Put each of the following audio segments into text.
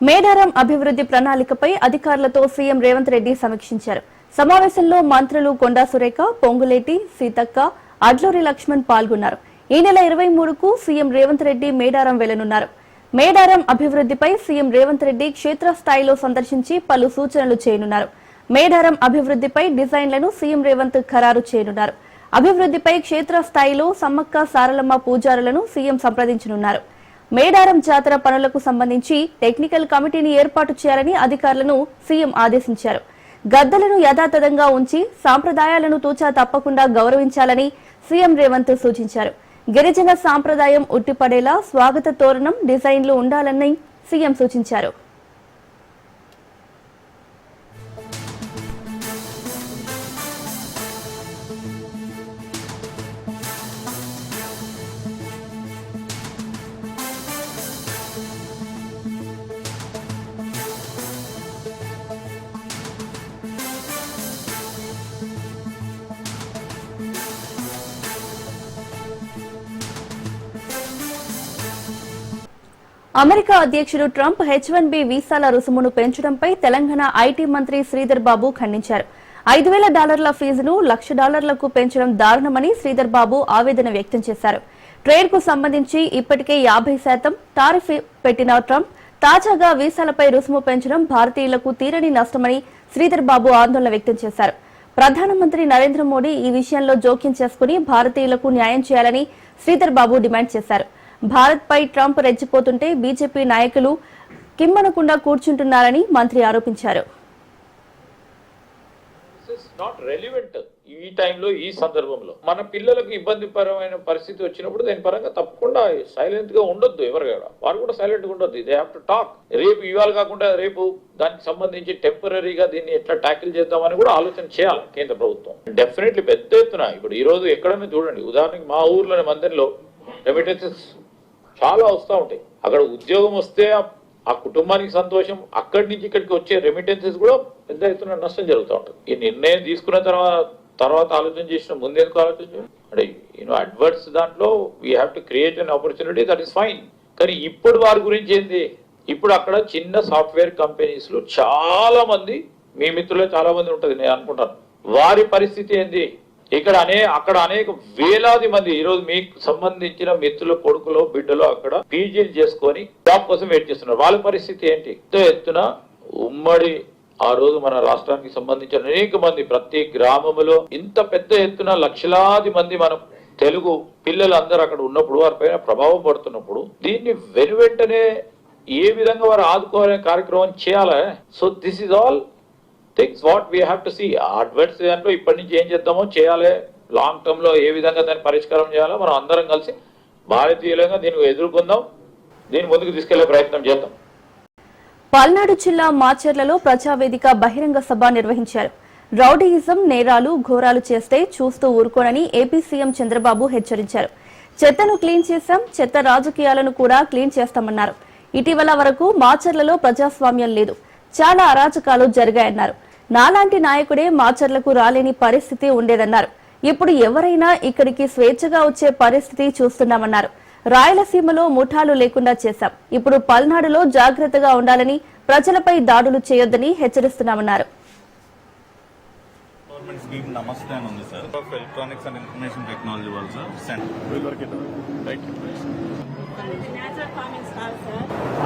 మేడారం అభివృద్ధి ప్రణాళికపై అధికారులతో సీఎం రేవంత్ రెడ్డి సమీక్షించారు. సమావేశంలో మంత్రులు కొండా సురేఖ పొంగులేటి సీతక్క అడ్లూరి లక్ష్మణ్ పాల్గొన్నారు. ఈ నెల ఇరవై మూడుకు సీఎం రేవంత్ రెడ్డి మేడారం వెళ్ళనున్నారు. మేడారం అభివృద్ధిపై సీఎం రేవంత్ రెడ్డి క్షేత్రస్థాయిలో సందర్శించి పలు సూచనలు చేయనున్నారు. మేడారం అభివృద్ధిపై డిజైన్లను సీఎం రేవంత్ ఖరారు చేయనున్నారు. అభివృద్ధిపై క్షేత్రస్థాయిలో సమ్మక్క సారలమ్మ పూజారులను సీఎం సంప్రదించనున్నారు. మేడారం జాతర పనులకు సంబంధించి టెక్నికల్ కమిటీని ఏర్పాటు చేయాలని అధికారులను సీఎం ఆదేశించారు. గద్దలను యథాతథంగా ఉంచి సాంప్రదాయాలను తూచా తప్పకుండా గౌరవించాలని సీఎం రేవంత్ సూచించారు. గిరిజన సాంప్రదాయం ఉట్టిపడేలా స్వాగత తోరణం డిజైన్లు ఉండాలని సీఎం సూచించారు. అమెరికా అధ్యక్షుడు ట్రంప్ హెచ్ వన్ బి వీసాల రుసుమును పెంచడంపై తెలంగాణ ఐటీ మంత్రి శ్రీధర్ బాబు ఖండించారు. ఐదు వేల డాలర్ల ఫీజును లక్ష డాలర్లకు పెంచడం దారుణమని శ్రీధర్ బాబు ఆవేదన వ్యక్తం చేశారు. ట్రేడ్కు సంబంధించి ఇప్పటికే యాభై శాతం టారిఫ్ పెట్టిన ట్రంప్ తాజాగా వీసాలపై రుసుము పెంచడం భారతీయులకు తీరని నష్టమని శ్రీధర్ బాబు ఆందోళన వ్యక్తం చేశారు. ప్రధానమంత్రి నరేంద్ర మోడీ ఈ విషయంలో జోక్యం చేసుకుని భారతీయులకు న్యాయం చేయాలని శ్రీధర్ బాబు డిమాండ్ చేశారు. భారత్ పై ట్రంప్ రెచ్చిపోతుంటే బీజేపీ నాయకులు కిమ్మనకుండా కూర్చుంటున్నారని మంత్రి ఆరోపించారు. నాట్ రెలివెంట్ ఈ టైంలో ఈ సందర్భంలో. మన పిల్లలకు ఇబ్బందికరమైన పరిస్థితి వచ్చినప్పుడు దాని పరంగా తప్పకుండా సైలెంట్గా ఉండొద్దు ఎవరు కూడా. వారు కూడా సైలెంట్గా ఉండొద్దు. దే హ్యావ్ టు టాక్ రేపు ఇవాళ కాకుండా రేపు దానికి సంబంధించి టెంపరీగా దీన్ని ఎట్లా ట్యాకిల్ చేద్దామని కూడా ఆలోచన చేయాలి కేంద్ర ప్రభుత్వం. డెఫినెట్లీ పెద్ద ఎత్తున ఇప్పుడు ఈ రోజు ఎక్కడైనా చూడండి. ఉదాహరణకి మా ఊర్లోని మందిరంలో రెమిటెన్సెస్ చాలా వస్తూ ఉంటాయి. అక్కడ ఉద్యోగం వస్తే ఆ- కుటుంబానికి సంతోషం అక్కడి నుంచి ఇక్కడికి వచ్చే రెమిటెన్సెస్ కూడా పెద్ద ఎత్తున నష్టం జరుగుతూ ఉంటుంది ఈ నిర్ణయం తీసుకున్న తర్వాత తర్వాత ఆలోచన చేసిన ముందెందుకు ఆలోచన అంటే యూనో అడ్వర్ట్స్ దాంట్లో we have to create an opportunity that is fine కానీ ఇప్పుడు వారి గురించి ఏంది? ఇప్పుడు అక్కడ చిన్న సాఫ్ట్వేర్ కంపెనీస్లో చాలా మంది మీ మిత్రులే చాలా మంది ఉంటుంది నేను అనుకుంటాను. వారి పరిస్థితి ఏంది? ఇక్కడ అనే అక్కడ అనేక వేలాది మంది ఈ రోజు మీకు సంబంధించిన మిత్రుల కొడుకులో బిడ్డలో అక్కడ పీజీలు చేసుకొని జాబ్ కోసం వెయిట్ చేస్తున్నారు. వాళ్ళ పరిస్థితి ఏంటి? ఎంతో ఎత్తున ఉమ్మడి ఆ రోజు మన రాష్ట్రానికి సంబంధించిన అనేక మంది ప్రతి గ్రామములో ఇంత పెద్ద ఎత్తున లక్షలాది మంది మనం తెలుగు పిల్లలు అందరూ అక్కడ ఉన్నప్పుడు వారిపైన ప్రభావం పడుతున్నప్పుడు దీన్ని వెను వెంటనే ఏ విధంగా వారు ఆదుకోవాలనే కార్యక్రమం చేయాలి? So this is all things what we have to see adverts దాంట్లో ఇప్పటి నుంచి ఏం చేద్దామో చేయాలి. లాంగ్ టర్మ్లో ఏ విధంగా దాన్ని పరిష్కారం చేయాలో మనం అందరం కలిసి భారతీయులంగా దీన్ని ఎదుర్కొందాం. దీన్ని ముందుకు తీసుకెళ్ళే ప్రయత్నం చేద్దాం. పల్నాడు జిల్లా మాచర్లలో ప్రజావేదిక బహిరంగ సభ నిర్వహించారు. రౌడీయిజం నేరాలు ఘోరాలు చేస్తే చూస్తూ ఊరుకోనని ఏపీ సీఎం చంద్రబాబు హెచ్చరించారు. చెత్తను క్లీన్ చేశాం చెత్త రాజకీయాలను కూడా క్లీన్ చేస్తామన్నారు. ఇటీవల వరకు మాచర్లలో ప్రజాస్వామ్యం లేదు. చాలా అరాచకాలు జరిగాయన్నారు. నాలాంటి నాయకుడే మాచర్లకు రాలేని పరిస్థితి ఉండేదన్నారు. ఇప్పుడు ఎవరైనా ఇక్కడికి స్వేచ్ఛగా వచ్చే పరిస్థితి చూస్తున్నామన్నారు. రాయలసీమలో ముఠాలు లేకుండా చేశాం. ఇప్పుడు పల్నాడులో జాగ్రత్తగా ఉండాలని ప్రజలపై దాడులు చేయొద్దని హెచ్చరిస్తున్నామన్నారు. గవర్నమెంట్ స్కీమ్ నమస్తే అని ఉంది sir. Of electronics and information technology వాళ్ళు సార్. Centre right.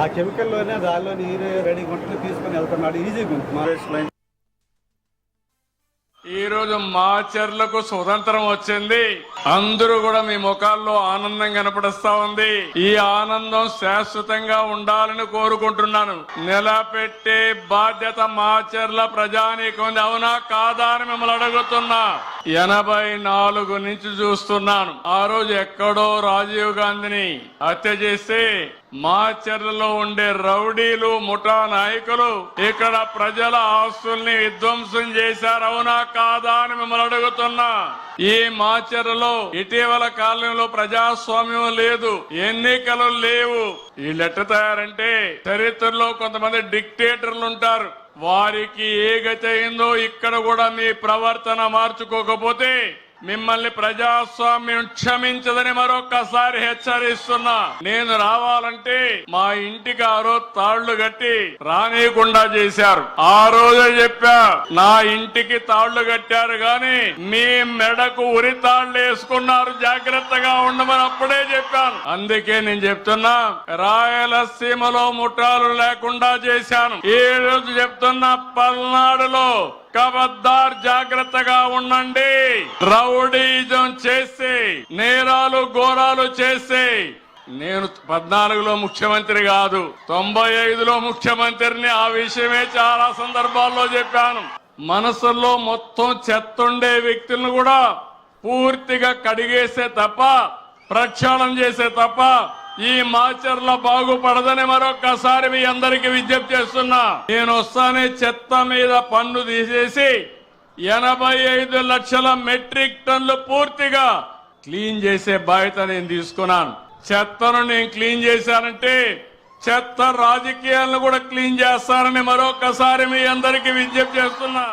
ఆ కెమికల్లోనే దానిలో నీరు రెడీగా ఉంటుంది తీసుకొని వెళ్తున్నాడు. ఈజీగా ఉంది. ఈ రోజు మాచర్లకు స్వతంత్రం వచ్చింది. అందరూ కూడా మీ ముఖాల్లో ఆనందం కనపడిస్తా ఉంది. ఈ ఆనందం శాశ్వతంగా ఉండాలని కోరుకుంటున్నాను. నిలబెట్టే బాధ్యత మాచర్ల ప్రజానీకం ఉంది. అవునా కాదా అని మిమ్మల్ని అడుగుతున్నా. ఎనభై నాలుగు నుంచి చూస్తున్నాను. ఆ రోజు ఎక్కడో రాజీవ్ గాంధీని హత్య చేస్తే మాచర్లలో ఉండే రౌడీలు ముఠా నాయకులు ఇక్కడ ప్రజల ఆస్తుల్ని విధ్వంసం చేశారు. అవునా కాదా అని మిమ్మల్ని అడుగుతున్నా. ఈ మాచర్లలో ఇటీవల కాలంలో ప్రజాస్వామ్యం లేదు ఎన్నికలు లేవు. వీళ్ళు ఎట్ట తయారంటే చరిత్రలో కొంతమంది డిక్టేటర్లు ఉంటారు. వారికి ఏ గతి అయిందో ఇక్కడ కూడా మీ ప్రవర్తన మార్చుకోకపోతే మిమ్మల్ని ప్రజాస్వామ్యం క్షమించదని మరొక్కసారి హెచ్చరిస్తున్నా. నేను రావాలంటే మా ఇంటికి ఆ రోజు తాళ్ళు కట్టి రానియకుండా చేశారు. ఆ రోజే చెప్పా నా ఇంటికి తాళ్ళు కట్టారు గాని మీ మెడకు ఉరి తాళ్ళు వేసుకున్నారు. జాగ్రత్తగా ఉండమని అప్పుడే చెప్పాను. అందుకే నేను చెప్తున్నా రాయలసీమలో ముఠాలు లేకుండా చేశాను. ఈ రోజు చెప్తున్నా పల్నాడులో కబద్దార్ జాగ్రత్తగా ఉండండి. రౌడీజం చేసి నేరాలు ఘోరాలు చేసి. నేను పద్నాలుగులో ముఖ్యమంత్రి కాదు తొంభై ఐదులో ముఖ్యమంత్రిని ఆ విషయమే చాలా సందర్భాల్లో చెప్పాను. మనసుల్లో మొత్తం చెత్తుండే వ్యక్తులను కూడా పూర్తిగా కడిగేసే తప్ప ప్రక్షాళన చేసే తప్ప ఈ మాచర్ల బాగుపడదని మరొక్కసారి మీ అందరికి విజ్ఞప్తి చేస్తున్నా. నేను వస్తానే చెత్త మీద పన్ను తీసేసి ఎనభై ఐదు లక్షల మెట్రిక్ టన్లు పూర్తిగా క్లీన్ చేసే బాధ్యత నేను తీసుకున్నాను. చెత్తను నేను క్లీన్ చేశానంటే చెత్త రాజకీయాలను కూడా క్లీన్ చేస్తానని మరొకసారి మీ అందరికి విజ్ఞప్తి చేస్తున్నా.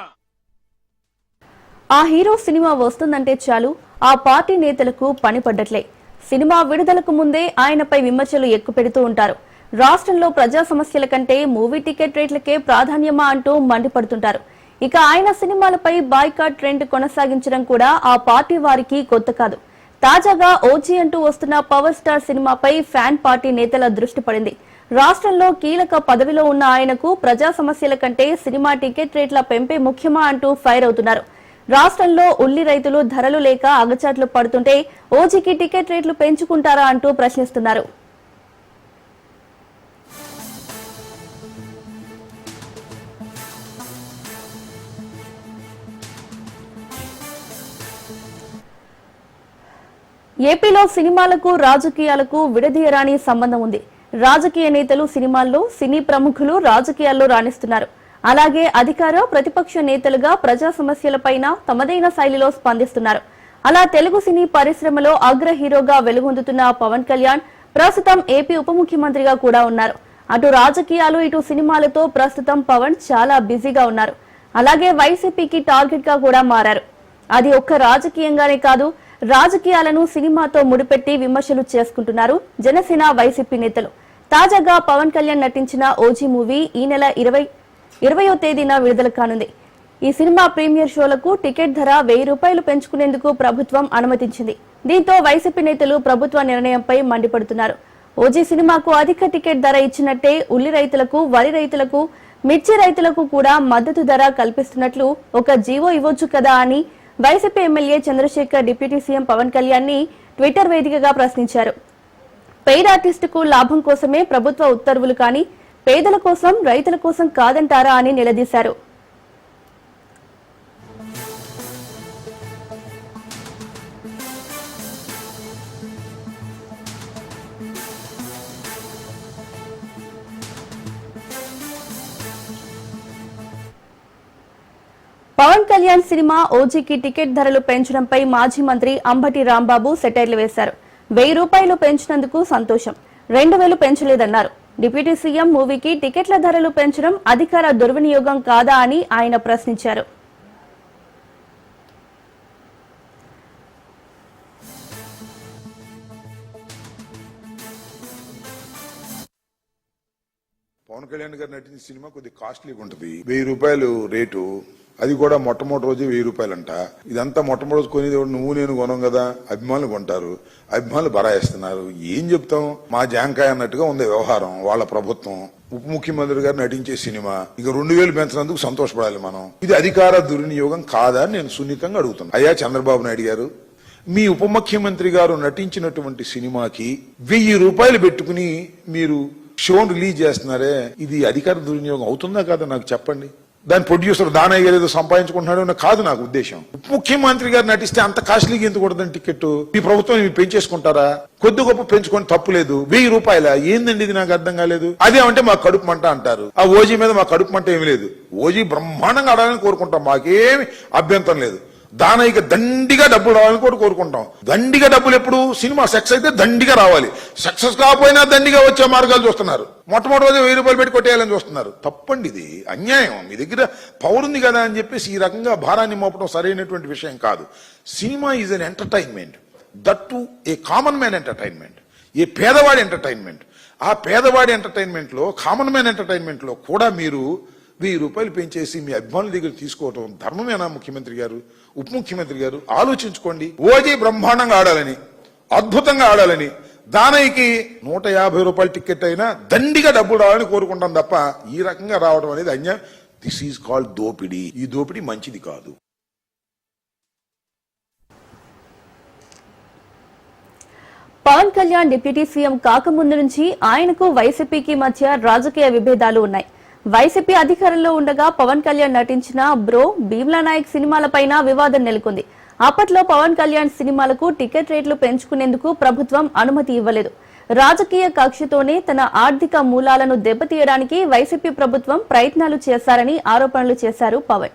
ఆ హీరో సినిమా వస్తుందంటే చాలు ఆ పార్టీ నేతలకు పని పడ్డట్లే. సినిమా విడుదలకు ముందే ఆయనపై విమర్శలు ఎక్కుపెడుతూ ఉంటారు. రాష్ట్రంలో ప్రజా సమస్యల కంటే మూవీ టికెట్ రేట్లకే ప్రాధాన్యమా అంటూ మండిపడుతుంటారు. ఇక ఆయన సినిమాలపై బాయ్కాట్ ట్రెండ్ కొనసాగించడం కూడా ఆ పార్టీ వారికి కొత్త కాదు. తాజాగా ఓజీ అంటూ వస్తున్న పవర్ స్టార్ సినిమాపై ఫ్యాన్ పార్టీ నేతల దృష్టి పడింది. రాష్ట్రంలో కీలక పదవిలో ఉన్న ఆయనకు ప్రజా సమస్యల కంటే సినిమా టికెట్ రేట్ల పెంపే ముఖ్యమా అంటూ ఫైర్ అవుతున్నారు. రాష్ట్రంలో ఉల్లి రైతులు ధరలు లేక అగచాట్లు పడుతుంటే ఓజీకి టికెట్ రేట్లు పెంచుకుంటారా అంటూ ప్రశ్నిస్తున్నారు. ఏపీలో సినిమాలకు రాజకీయాలకు విడదీయరాని సంబంధం ఉంది. రాజకీయ నేతలు సినిమాల్లో సినీ ప్రముఖులు రాజకీయాల్లో రాణిస్తున్నారు. అలాగే అధికార ప్రతిపక్ష నేతలుగా ప్రజా సమస్యలపైన తమదైన శైలిలో స్పందిస్తున్నారు. అలా తెలుగు సినీ పరిశ్రమలో అగ్ర హీరోగా వెలుగొందుతున్న పవన్ కళ్యాణ్ ప్రస్తుతం ఏపీ ఉప ముఖ్యమంత్రిగా కూడా ఉన్నారు. అటు రాజకీయాలు ఇటు సినిమాలతో ప్రస్తుతం పవన్ చాలా బిజీగా ఉన్నారు. అలాగే వైసీపీకి టార్గెట్గా కూడా మారారు. అది ఒక్క రాజకీయంగానే కాదు రాజకీయాలను సినిమాతో ముడిపెట్టి విమర్శలు చేసుకుంటున్నారు జనసేన వైసీపీ నేతలు. తాజాగా పవన్ కళ్యాణ్ నటించిన ఓజీ మూవీ ఈ నెల ఇరవై ఇరవయో తేదీన విడుదల కానుంది. ఈ సినిమా ప్రీమియర్ షోలకు టికెట్ ధర వెయ్యి రూపాయలు పెంచుకునేందుకు ప్రభుత్వం అనుమతించింది. దీంతో వైసీపీ నేతలు ప్రభుత్వ నిర్ణయంపై మండిపడుతున్నారు. ఓజీ సినిమాకు అధిక టికెట్ ధర ఇచ్చినట్టే ఉల్లి రైతులకు వరి రైతులకు మిర్చి రైతులకు కూడా మద్దతు ధర కల్పిస్తున్నట్లు ఒక జీవో ఇవ్వొచ్చు కదా అని YCP MLA Chandrasekhar deputy CM Pawan కళ్యాణ్ని ట్విట్టర్ వేదికగా ప్రశ్నించారు. పెయిడ్ ఆర్టిస్టుకు లాభం కోసమే ప్రభుత్వ ఉత్తర్వులు కానీ పేదల కోసం రైతుల కోసం కాదంటారా అని నిలదీశారు. పవన్ కళ్యాణ్ సినిమా ఓజీకి టికెట్ ధరలు పెంచడంపై మాజీ మంత్రి అంబటి రాంబాబు సెటైర్లు వేశారు. వెయ్యి రూపాయలు పెంచినందుకు సంతోషం. రెండు వేలు పెంచలేదన్నారు. డిప్యూటీ సీఎం మూవీకి టికెట్ల ధరలు పెంచడం అధికార దుర్వినియోగం కాదా అని ఆయన ప్రశ్నించారు. పవన్ కళ్యాణ్ గారు నటించిన సినిమా కొద్దిగా కాస్ట్లీగా ఉంటుంది. వెయ్యి రూపాయలు రేటు. అది కూడా మొట్టమొదటి రోజు వెయ్యి రూపాయలంట. ఇదంతా మొట్టమొదటి రోజు కొనేది నువ్వు నేను కొనం కదా. అభిమానులు కొంటారు. అభిమానులు బరాయిస్తున్నారు ఏం చెప్తాం? మా జాంకాయ అన్నట్టుగా ఉంది వ్యవహారం వాళ్ళ ప్రభుత్వం. ఉప ముఖ్యమంత్రి గారు నటించే సినిమా. ఇక రెండు వేలు పెంచినందుకు సంతోషపడాలి మనం. ఇది అధికార దుర్వినియోగం కాదా అని నేను సున్నితంగా అడుగుతాను అయ్యా చంద్రబాబు నాయుడు గారు మీ ఉప ముఖ్యమంత్రి గారు నటించినటువంటి సినిమాకి వెయ్యి రూపాయలు పెట్టుకుని మీరు షోను రిలీజ్ చేస్తున్నారే. ఇది అధికార దుర్వినియోగం అవుతుందా కాదా నాకు చెప్పండి. దాని ప్రొడ్యూసర్ దానయ్య గారు ఏదో సంపాదించుకుంటున్నాడు అని కాదు నాకు ఉద్దేశం. ముఖ్యమంత్రి గారు నటిస్తే అంత కాస్ట్లీగా ఎందుకు టికెట్? మీ ప్రభుత్వం ఇవి పెంచేసుకుంటారా? కొద్ది గొప్ప పెంచుకొని తప్పు లేదు. వెయ్యి రూపాయల? ఏందండి ఇది నాకు అర్థం కాలేదు. అదేమంటే మా కడుపు మంట అంటారు. ఆ ఓజీ మీద మా కడుపు మంట ఏమీ లేదు. ఓజీ బ్రహ్మాండంగా ఆడాలని కోరుకుంటాం. మాకేమి అభ్యంతరం లేదు. దానయ్యకి దండిగా డబ్బులు రావాలని కూడా కోరుకుంటాం. దండిగా డబ్బులు ఎప్పుడు సినిమా సెక్స్ అయితే దండిగా రావాలి. సక్సెస్ కాకపోయినా దండిగా వచ్చే మార్గాలు చూస్తున్నారు. మొట్టమొదటి వెయ్యి రూపాయలు పెట్టి కొట్టేయాలని చూస్తున్నారు. తప్పండి ఇది. అన్యాయం. మీ దగ్గర పవర్ ఉంది కదా అని చెప్పేసి ఈ రకంగా భారాన్ని మోపడం సరైనటువంటి విషయం కాదు. Cinema is an entertainment that to a common man entertainment a పేదవాడి ఎంటర్టైన్మెంట్ ఆ పేదవాడి ఎంటర్టైన్మెంట్లో కామన్ మ్యాన్ ఎంటర్టైన్మెంట్లో కూడా మీరు వెయ్యి రూపాయలు పెంచేసి మీ అభిమానుల దగ్గర తీసుకోవడం ధర్మమేనా ముఖ్యమంత్రి గారు? ఉప ముఖ్యమంత్రి గారు ఆలోచించుకోండి. ఓజీ బ్రహ్మాండంగా ఆడాలని అద్భుతంగా ఆడాలని దానయ్యకి నూట యాభై రూపాయల టికెట్ అయినా దండిగా డబ్బులు రావాలని కోరుకుంటాం తప్ప ఈ రకంగా రావడం అనేది అన్యాయం. దిస్ ఈజ్ కాల్డ్ దోపిడీ. ఈ దోపిడీ మంచిది కాదు. పవన్ కళ్యాణ్ డిప్యూటీ సీఎం కాకముందు నుంచి ఆయనకు వైసీపీకి మధ్య రాజకీయ విభేదాలు ఉన్నాయి. వైసీపీ అధికారంలో ఉండగా పవన్ కళ్యాణ్ నటించిన బ్రో భీమ్లా నాయక్ సినిమాలపైన వివాదం నెలకొంది. అప్పట్లో పవన్ కళ్యాణ్ సినిమాలకు టికెట్ రేట్లు పెంచుకునేందుకు ప్రభుత్వం అనుమతి ఇవ్వలేదు. రాజకీయ కక్షతోనే తన ఆర్థిక మూలాలను దెబ్బతీయడానికి వైసీపీ ప్రభుత్వం ప్రయత్నాలు చేశారని ఆరోపణలు చేశారు పవన్.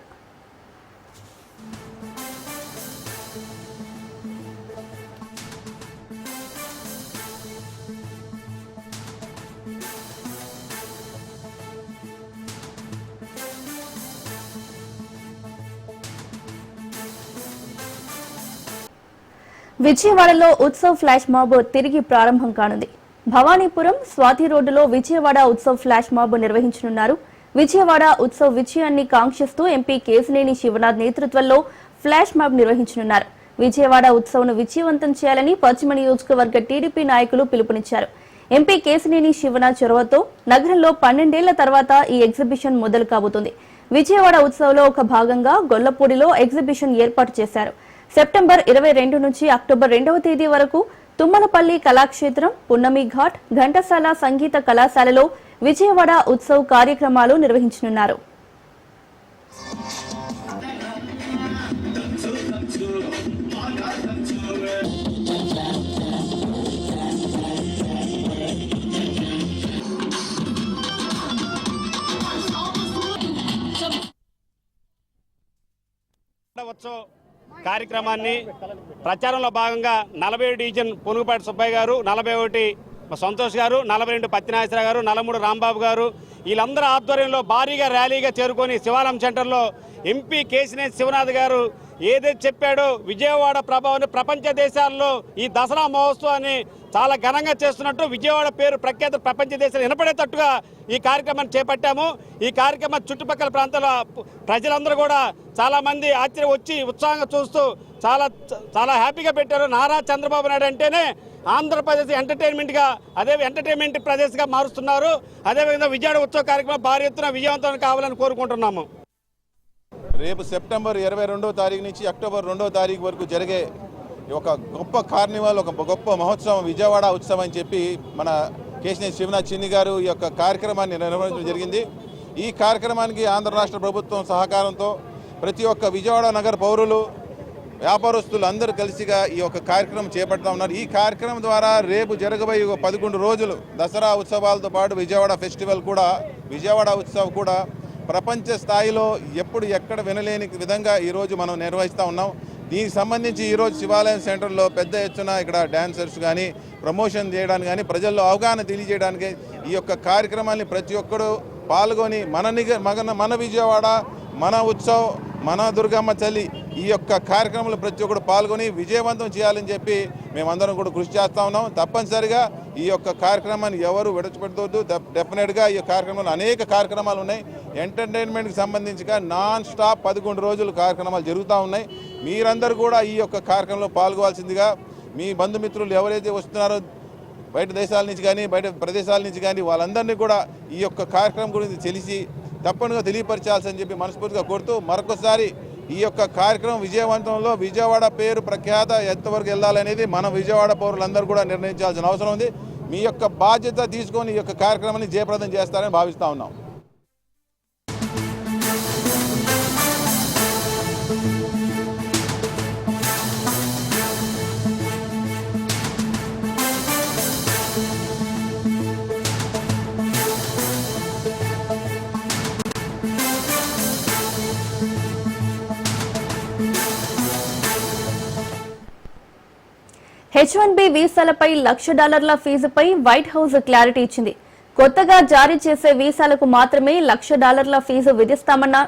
విజయవాడలో ఉత్సవ్ ఫ్లాష్ మాబ్ తిరిగి ప్రారంభం కానుంది. భవానీపురం స్వాతి రోడ్డులో విజయవాడ ఉత్సవ్ ఫ్లాష్ మాబ్ నిర్వహించనున్నారు. విజయవాడ ఉత్సవ్ విజయాన్ని కాంక్షిస్తూ ఎంపీ కేసినేని శివనాథ్ నేతృత్వంలో ఫ్లాష్ మాబ్ నిర్వహించనున్నారు. విజయవాడ ఉత్సవ్ను విజయవంతం చేయాలని పశ్చిమ నియోజకవర్గ టీడీపీ నాయకులు పిలుపునిచ్చారు. ఎంపీ కేసినేని శివనాథ్ చొరవతో నగరంలో పన్నెండేళ్ళ తర్వాత ఈ ఎగ్జిబిషన్ మొదలు కాబోతుంది. విజయవాడ ఉత్సవ్లో ఒక భాగంగా గొల్లపూడిలో ఎగ్జిబిషన్ ఏర్పాటు చేశారు. సెప్టెంబర్ ఇరవై రెండు నుంచి అక్టోబర్ రెండవ తేదీ వరకు తుమ్మలపల్లి కళాక్షేత్రం పున్నమి ఘాట్ ఘంటసాల సంగీత కళాశాలలో విజయవాడ ఉత్సవ్ కార్యక్రమాలు నిర్వహించనున్నారు. ఉత్సవ్ కార్యక్రమాన్ని ప్రచారంలో భాగంగా నలభై డివిజన్ పునుగుపాటి సుబ్బయ్య గారు నలభై ఒకటి సంతోష్ గారు నలభై రెండు పత్తినాగేశ్వర గారు నలమూడు రాంబాబు గారు వీళ్ళందరూ ఆధ్వర్యంలో భారీగా ర్యాలీగా చేరుకొని శివాలయం సెంటర్లో ఎంపీ కేసినేని శివనాథ్ గారు ఏదైతే చెప్పాడో విజయవాడ ప్రభావాన్ని ప్రపంచ దేశాల్లో ఈ దసరా మహోత్సవాన్ని చాలా ఘనంగా చేస్తున్నట్టు విజయవాడ పేరు ప్రఖ్యాత ప్రపంచ దేశాలు వినపడేటట్టుగా ఈ కార్యక్రమాన్ని చేపట్టాము. ఈ కార్యక్రమం చుట్టుపక్కల ప్రాంతాల ప్రజలందరూ కూడా చాలామంది ఆశ్చర్య వచ్చి ఉత్సాహంగా చూస్తూ చాలా చాలా హ్యాపీగా పెట్టారు. నారా చంద్రబాబు నాయుడు అంటేనే ఆంధ్రప్రదేశ్ ఎంటర్టైన్మెంట్గా అదే ఎంటర్టైన్మెంట్ ప్రదేశ్గా మారుస్తున్నారు. అదేవిధంగా విజయవాడ ఉత్సవ కార్యక్రమం భారీ ఎత్తున విజయవంతం కావాలని కోరుకుంటున్నాము. రేపు సెప్టెంబర్ ఇరవై రెండో తారీఖు నుంచి అక్టోబర్ రెండో తారీఖు వరకు జరిగే ఒక గొప్ప కార్నివాల్ ఒక గొప్ప మహోత్సవం విజయవాడ ఉత్సవం అని చెప్పి మన కేశినేని శివనాథ్ చిన్ని గారు ఈ యొక్క కార్యక్రమాన్ని నిర్వహించడం జరిగింది. ఈ కార్యక్రమానికి ఆంధ్ర రాష్ట్ర ప్రభుత్వం సహకారంతో ప్రతి ఒక్క విజయవాడ నగర పౌరులు వ్యాపారస్తులు అందరూ కలిసిగా ఈ యొక్క కార్యక్రమం చేపడతా ఉన్నారు. ఈ కార్యక్రమం ద్వారా రేపు జరగబోయే పదకొండు రోజులు దసరా ఉత్సవాలతో పాటు విజయవాడ ఫెస్టివల్ కూడా విజయవాడ ఉత్సవం కూడా ప్రపంచ స్థాయిలో ఎప్పుడు ఎక్కడ వినలేని విధంగా ఈరోజు మనం నిర్వహిస్తూ ఉన్నాం. దీనికి సంబంధించి ఈరోజు శివాలయం సెంటర్లో పెద్ద ఎత్తున ఇక్కడ డ్యాన్సర్స్ కానీ ప్రమోషన్ చేయడానికి కానీ ప్రజల్లో అవగాహన తెలియజేయడానికి ఈ యొక్క కార్యక్రమాన్ని ప్రతి ఒక్కరూ పాల్గొని మన నిగ మన విజయవాడ మన ఉత్సవ్ మన దుర్గమ్మ తల్లి ఈ యొక్క కార్యక్రమంలో ప్రతి ఒక్కరు పాల్గొని విజయవంతం చేయాలని చెప్పి మేమందరం కూడా కృషి చేస్తా ఉన్నాం. తప్పనిసరిగా ఈ యొక్క కార్యక్రమాన్ని ఎవరు విడచిపెట్టవద్దు డెఫినెట్గా ఈ కార్యక్రమంలో అనేక కార్యక్రమాలు ఉన్నాయి. ఎంటర్టైన్మెంట్కి సంబంధించిగా నాన్ స్టాప్ పదకొండు రోజులు కార్యక్రమాలు జరుగుతూ ఉన్నాయి. మీరందరూ కూడా ఈ యొక్క కార్యక్రమంలో పాల్గొవాల్సిందిగా మీ బంధుమిత్రులు ఎవరైతే వస్తున్నారో బయట దేశాల నుంచి కానీ బయట ప్రదేశాల నుంచి కానీ వాళ్ళందరినీ కూడా ఈ యొక్క కార్యక్రమం గురించి తెలిసి తప్పనిగా తెలియపరచాల్సని చెప్పి మనస్ఫూర్తిగా కోరుతూ మరొకసారి ఈ యొక్క కార్యక్రమం విజయవంతంలో విజయవాడ పేరు ప్రఖ్యాత ఎంతవరకు వెళ్ళాలనేది మన విజయవాడ పౌరులందరూ కూడా నిర్ణయించాల్సిన అవసరం ఉంది. మీ యొక్క బాధ్యత తీసుకొని ఈ యొక్క కార్యక్రమాన్ని జయప్రదం చేస్తారని భావిస్తా ఉన్నాం. హెచ్ వన్ బి వీసాలపై లక్ష డాలర్ల ఫీజుపై వైట్ హౌస్ క్లారిటీ ఇచ్చింది. కొత్తగా జారీ చేసే వీసాలకు మాత్రమే లక్ష డాలర్ల ఫీజు విధిస్తామన్న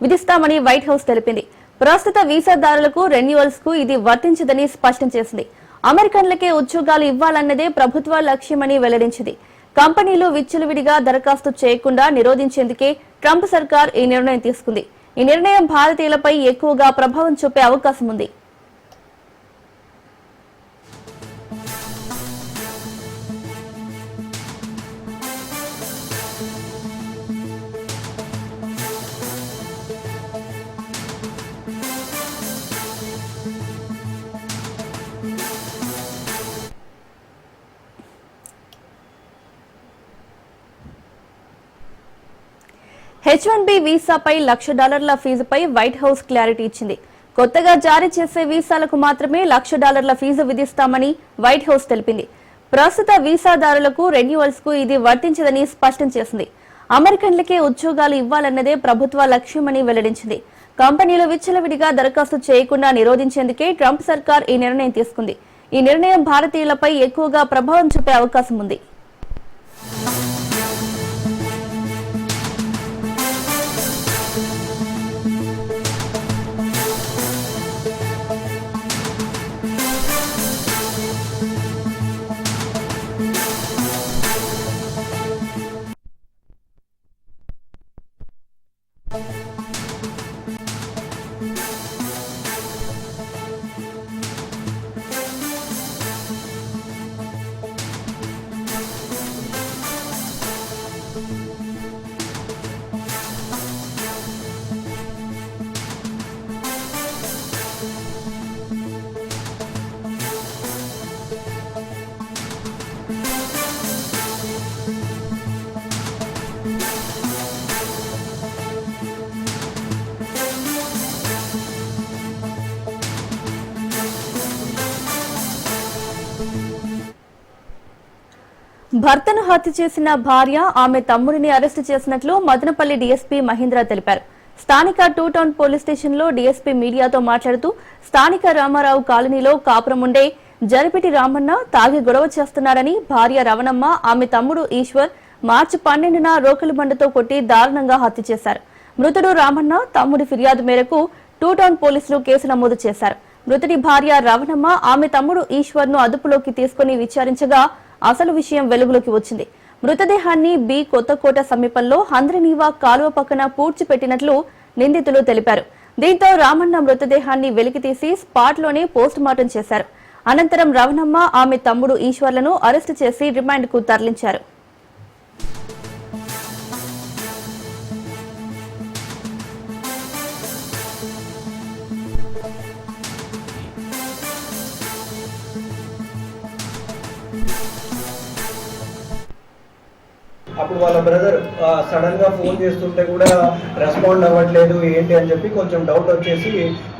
విధిస్తామని వైట్ హౌస్ తెలిపింది. ప్రస్తుత వీసాదారులకు రెన్యువల్స్కు ఇది వర్తించదని స్పష్టం చేసింది. అమెరికన్లకే ఉద్యోగాలు ఇవ్వాలన్నదే ప్రభుత్వ లక్ష్యమని వెల్లడించింది. కంపెనీలు విచ్చలవిడిగా దరఖాస్తు చేయకుండా నిరోధించేందుకే ట్రంప్ సర్కార్ ఈ నిర్ణయం తీసుకుంది. ఈ నిర్ణయం భారతీయులపై ఎక్కువగా ప్రభావం చూపే అవకాశం ఉంది. హెచ్ వన్ బి వీసాపై లక్ష డాలర్ల ఫీజుపై వైట్ హౌస్ క్లారిటీ ఇచ్చింది. కొత్తగా జారీ చేసే వీసాలకు మాత్రమే లక్ష డాలర్ల ఫీజు విధిస్తామని వైట్ హౌస్ తెలిపింది. ప్రస్తుత వీసాదారులకు రెన్యువల్స్కు ఇది వర్తించదని స్పష్టం చేసింది. అమెరికన్లకే ఉద్యోగాలు ఇవ్వాలన్నదే ప్రభుత్వ లక్ష్యమని వెల్లడించింది. కంపెనీలు విచ్చలవిడిగా దరఖాస్తు చేయకుండా నిరోధించేందుకే ట్రంప్ సర్కార్ ఈ నిర్ణయం తీసుకుంది. ఈ నిర్ణయం భారతీయులపై ఎక్కువగా ప్రభావం చూపే అవకాశం ఉంది. భర్తను హత్య చేసిన భార్య ఆమె తమ్ముడిని అరెస్టు చేసినట్లు మదనపల్లి డీఎస్పీ మహేంద్ర తెలిపారు. స్థానిక టూ టౌన్ పోలీస్ స్టేషన్లో డీఎస్పీ మీడియాతో మాట్లాడుతూ స్థానిక రామారావు కాలనీలో కాపురం ఉండే జరిపిటి రామన్న తాగి గొడవ చేస్తున్నారని భార్య రవణమ్మ ఆమె తమ్ముడు ఈశ్వర్ మార్చి పన్నెండున రోకలి బండతో కొట్టి దారుణంగా హత్య చేశారు. మృతుడు రామన్న తమ్ముడి ఫిర్యాదు మేరకు టూ టౌన్ పోలీసులు కేసు నమోదు చేశారు. మృతుడి భార్య రవణమ్మ ఆమె తమ్ముడు ఈశ్వర్ను అదుపులోకి తీసుకుని విచారించగా అసలు విషయం వెలుగులోకి వచ్చింది. మృతదేహాన్ని బి కొత్తకోట సమీపంలో హంద్రనీవా కాలువ పక్కన పూడ్చిపెట్టినట్లు నిందితులు తెలిపారు. దీంతో రామన్న మృతదేహాన్ని వెలికితీసి స్పాట్లోనే పోస్ట్ మార్టం చేశారు. అనంతరం రవణమ్మ ఆమె తమ్ముడు ఈశ్వర్లను అరెస్టు చేసి రిమాండ్కు తరలించారు. అప్పుడు వాళ్ళ బ్రదర్ సడన్గా ఫోన్ చేస్తుంటే కూడా రెస్పాండ్ అవ్వట్లేదు ఏంటి అని చెప్పి కొంచెం డౌట్ వచ్చేసి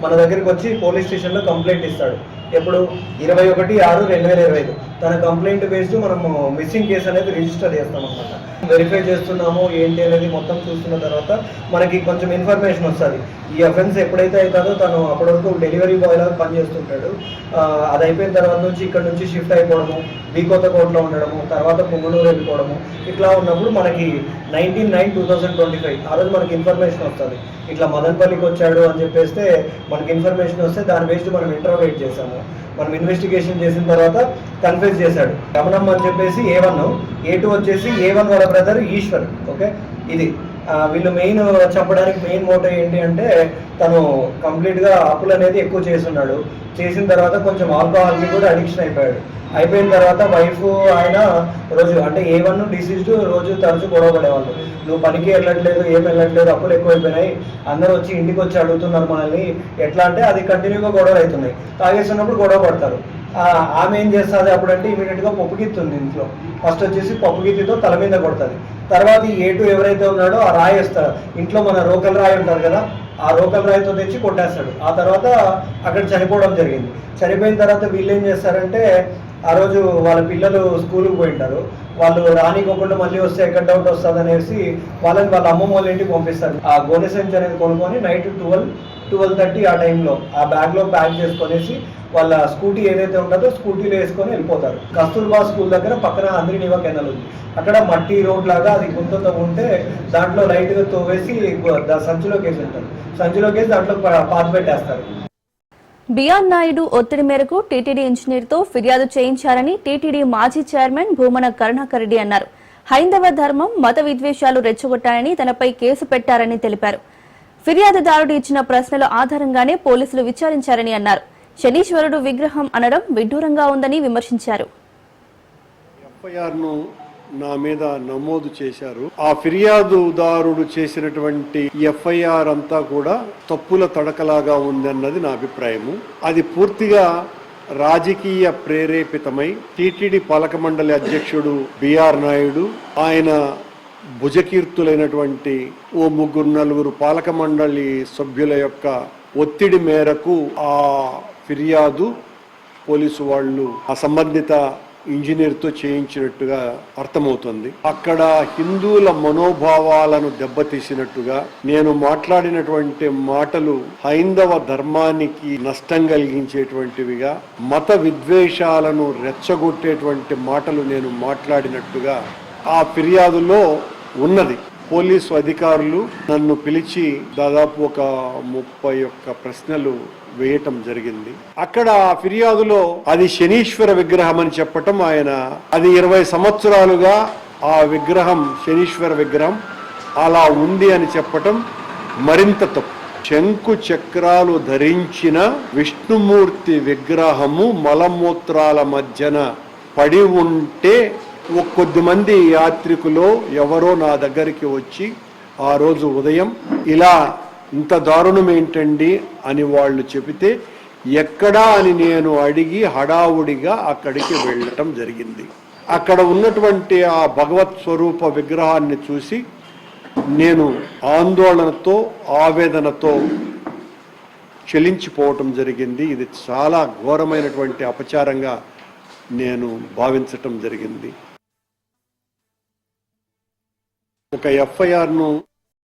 మన దగ్గరికి వచ్చి పోలీస్ స్టేషన్లో కంప్లైంట్ ఇస్తాడు. ఎప్పుడు? ఇరవై ఒకటి ఆరు రెండు వేల ఇరవై ఐదు. తన కంప్లైంట్ బేస్డ్ మనము మిస్సింగ్ కేసు అనేది రిజిస్టర్ చేస్తాం అనమాట వెరిఫై చేస్తున్నాము ఏంటి అనేది మొత్తం చూస్తున్న తర్వాత మనకి కొంచెం ఇన్ఫర్మేషన్ వస్తుంది. ఈ అఫెన్స్ ఎప్పుడైతే అవుతుందో తను అప్పటి వరకు డెలివరీ బాయ్ లాగా పనిచేస్తుంటాడు. అది అయిపోయిన తర్వాత నుంచి ఇక్కడ నుంచి షిఫ్ట్ అయిపోవడము బీకోత కోతకోటలో ఉండడము తర్వాత పుంగనూరు వెళ్ళిపోవడము ఇట్లా ఉన్నప్పుడు మనకి nineteen nine two thousand twenty five ఆ రోజు మనకి ఇన్ఫర్మేషన్ వస్తుంది. ఇట్లా మదన్పల్లికి వచ్చాడు అని చెప్పేస్తే మనకి ఇన్ఫర్మేషన్ వస్తే దాని బేస్డ్ మనం ఇంటర్వేట్ చేశాము. మనం ఇన్వెస్టిగేషన్ చేసిన తర్వాత కన్ఫ్యూజ్ చేశాడు. రమణమ్మ అని చెప్పేసి ఏ వన్ ఏ టూ వచ్చేసి ఏ వన్ వాళ్ళ బ్రదర్ ఈశ్వర్ ఓకే? ఇది. వీళ్ళు మెయిన్ చెప్పడానికి మెయిన్ మోటో ఏంటి అంటే తను కంప్లీట్గా అప్పులు అనేది ఎక్కువ చేస్తున్నాడు. చేసిన తర్వాత కొంచెం ఆల్కహాల్కి కూడా అడిక్షన్ అయిపోయాడు. అయిపోయిన తర్వాత వైఫ్ ఆయన రోజు అంటే ఏ వన్ డిసీజ్డ్ రోజు తరచు గొడవ పడేవాళ్ళు. నువ్వు పనికి వెళ్ళట్లేదు ఏం వెళ్ళట్లేదు అప్పులు ఎక్కువైపోయినాయి. అందరూ వచ్చి ఇంటికి వచ్చి అడుగుతున్నారు మనల్ని. ఎట్లా అంటే అది కంటిన్యూగా గొడవలు అవుతున్నాయి. తాగేసినప్పుడు గొడవ పడతారు. ఆమె ఏం చేస్తుంది అప్పుడంటే ఇమీడియట్గా పప్పుగిత్తుంది ఉంది ఇంట్లో. ఫస్ట్ వచ్చేసి పప్పు గిత్తితో తల మీద కొడుతుంది. తర్వాత ఈ ఏటు ఎవరైతే ఉన్నాడో ఆ రాయి వేస్తాడు ఇంట్లో మన రోకల్ రాయి ఉంటారు కదా ఆ రోకల్ రాయితో తెచ్చి కొట్టేస్తాడు. ఆ తర్వాత అక్కడ చనిపోవడం జరిగింది. చనిపోయిన తర్వాత వీళ్ళు ఏం చేస్తారంటే ఆ రోజు వాళ్ళ పిల్లలు స్కూల్కి పోయింటారు. వాళ్ళు రానికోకుండా మళ్ళీ వస్తే ఎక్కడ డౌట్ వస్తుంది అనేసి వాళ్ళని వాళ్ళ అమ్మమ్మ వాళ్ళ ఇంటికి పంపిస్తారు. ఆ గోనె సంచి అనేది కొనుక్కొని నైట్ ట్వెల్వ్ ట్వెల్వ్ థర్టీ ఆ టైంలో ఆ బ్యాగ్లో ప్యాక్ చేసుకొనేసి వాళ్ళ స్కూటీ ఏదైతే ఉంటుందో స్కూటీలో వేసుకొని వెళ్ళిపోతారు. కస్తూర్బా స్కూల్ దగ్గర పక్కన అంద్రినివా కెనల్ ఉంది. అక్కడ మట్టి రోడ్ లాగా అది గుంతతో ఉంటే దాంట్లో లైట్గా తోవేసి సంచిలోకి వేసి ఉంటారు. సంచిలోకి వేసి దాంట్లో పా- పాత పెట్టేస్తారు బిఆర్ నాయుడు ఒత్తిడి మేరకు టీటీడీ ఇంజనీర్తో ఫిర్యాదు చేయించారని టీటీడీ మాజీ చైర్మన్ భూమన కరుణాకర్ రెడ్డి అన్నారు. హైందవ ధర్మం మత విద్వేషాలు రెచ్చగొట్టారని తనపై కేసు పెట్టారని తెలిపారు. ఫిర్యాదుదారుడు ఇచ్చిన ప్రశ్నల ఆధారంగానే పోలీసులు విచారించారని అన్నారు. శనీశ్వరుడు విగ్రహం అనడం విడ్డూరంగా ఉందని విమర్శించారు. ఎఫ్ఐఆర్ను నా మీద నమోదు చేశారు. ఆ ఫిర్యాదుదారుడు చేసినటువంటి ఎఫ్ఐఆర్ అంతా కూడా తప్పుల తడకలాగా ఉందన్నది నా అభిప్రాయము. అది పూర్తిగా రాజకీయ ప్రేరేపితమై టీటీడీ పాలక మండలి అధ్యక్షుడు బిఆర్ నాయుడు ఆయన భుజకీర్తులైనటువంటి ఓ ముగ్గురు నలుగురు పాలక మండలి సభ్యుల యొక్క ఒత్తిడి మేరకు ఆ ఫిర్యాదు పోలీసు వాళ్ళు ఆ సంబంధిత ఇంజనీర్తో చేయించినట్టుగా అర్థమవుతుంది. అక్కడ హిందువుల మనోభావాలను దెబ్బతీసినట్టుగా నేను మాట్లాడినటువంటి మాటలు హైందవ ధర్మానికి నష్టం కలిగించేటువంటివిగా మత విద్వేషాలను రెచ్చగొట్టేటువంటి మాటలు నేను మాట్లాడినట్టుగా ఆ ఫిర్యాదులో ఉన్నది. పోలీసు అధికారులు నన్ను పిలిచి దాదాపు ఒక ముప్పై ఒక్క ప్రశ్నలు వేయటం జరిగింది. అక్కడ ఆ ఫిర్యాదులో అది శనీశ్వర విగ్రహం అని చెప్పటం ఆయన అది ఇరవై సంవత్సరాలుగా ఆ విగ్రహం శనీశ్వర విగ్రహం అలా ఉంది అని చెప్పటం మరింత తప్పు. శంకు చక్రాలు ధరించిన విష్ణుమూర్తి విగ్రహము మలమూత్రాల మధ్యన పడి ఉంటే ఒక కొద్ది మంది యాత్రికులు ఎవరో నా దగ్గరికి వచ్చి ఆ రోజు ఉదయం ఇలా ఇంత దారుణం ఏంటండి అని వాళ్ళు చెబితే ఎక్కడా అని నేను అడిగి హడావుడిగా అక్కడికి వెళ్ళటం జరిగింది. అక్కడ ఉన్నటువంటి ఆ భగవత్ స్వరూప విగ్రహాన్ని చూసి నేను ఆందోళనతో ఆవేదనతో చెలించిపోవటం జరిగింది. ఇది చాలా ఘోరమైనటువంటి అపచారంగా నేను భావించటం జరిగింది. ఒక ఎఫ్ఐఆర్ను